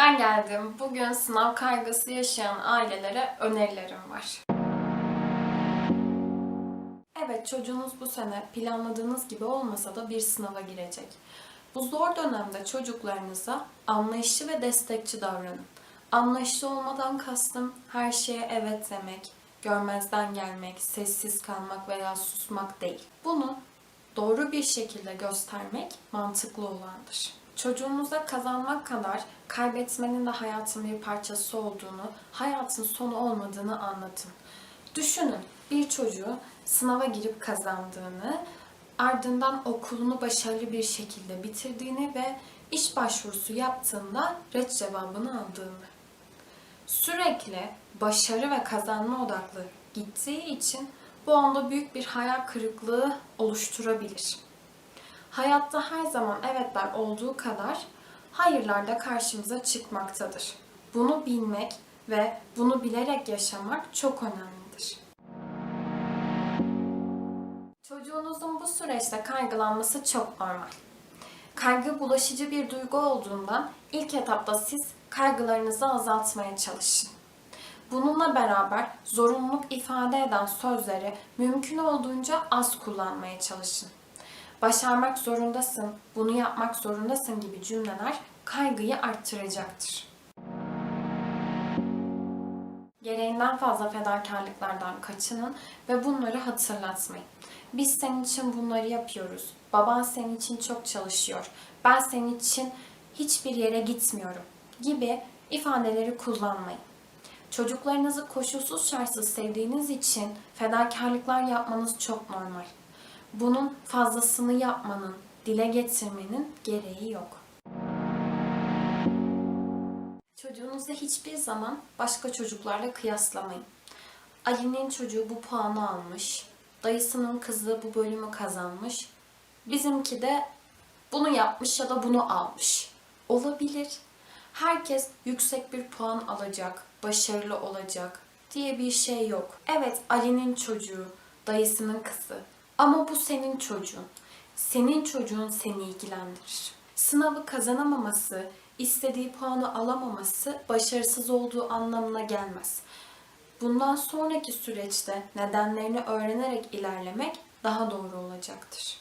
Ben geldim. Bugün sınav kaygısı yaşayan ailelere önerilerim var. Evet çocuğunuz bu sene planladığınız gibi olmasa da bir sınava girecek. Bu zor dönemde çocuklarınıza anlayışlı ve destekçi davranın. Anlayışlı olmadan kastım her şeye evet demek, görmezden gelmek, sessiz kalmak veya susmak değil. Bunu doğru bir şekilde göstermek mantıklı olandır. Çocuğunuza kazanmak kadar kaybetmenin de hayatın bir parçası olduğunu, hayatın sonu olmadığını anlatın. Düşünün bir çocuğu sınava girip kazandığını, ardından okulunu başarılı bir şekilde bitirdiğini ve iş başvurusu yaptığında red cevabını aldığını. Sürekli başarı ve kazanma odaklı gittiği için bu onda büyük bir hayal kırıklığı oluşturabilir. Hayatta her zaman evetler olduğu kadar hayırlar da karşımıza çıkmaktadır. Bunu bilmek ve bunu bilerek yaşamak çok önemlidir. Çocuğunuzun bu süreçte kaygılanması çok normal. Kaygı bulaşıcı bir duygu olduğundan ilk etapta siz kaygılarınızı azaltmaya çalışın. Bununla beraber zorunluluk ifade eden sözleri mümkün olduğunca az kullanmaya çalışın. Başarmak zorundasın, bunu yapmak zorundasın gibi cümleler kaygıyı arttıracaktır. Gereğinden fazla fedakarlıklardan kaçının ve bunları hatırlatmayın. Biz senin için bunları yapıyoruz. Baban senin için çok çalışıyor. Ben senin için hiçbir yere gitmiyorum gibi ifadeleri kullanmayın. Çocuklarınızı koşulsuz şartsız sevdiğiniz için fedakarlıklar yapmanız çok normal. Bunun fazlasını yapmanın, dile getirmenin gereği yok. Çocuğunuzu hiçbir zaman başka çocuklarla kıyaslamayın. Ali'nin çocuğu bu puanı almış, dayısının kızı bu bölümü kazanmış, bizimki de bunu yapmış ya da bunu almış. Olabilir. Herkes yüksek bir puan alacak, başarılı olacak diye bir şey yok. Evet Ali'nin çocuğu, dayısının kızı ama bu senin çocuğun. Senin çocuğun seni ilgilendirir. Sınavı kazanamaması, istediği puanı alamaması başarısız olduğu anlamına gelmez. Bundan sonraki süreçte nedenlerini öğrenerek ilerlemek daha doğru olacaktır.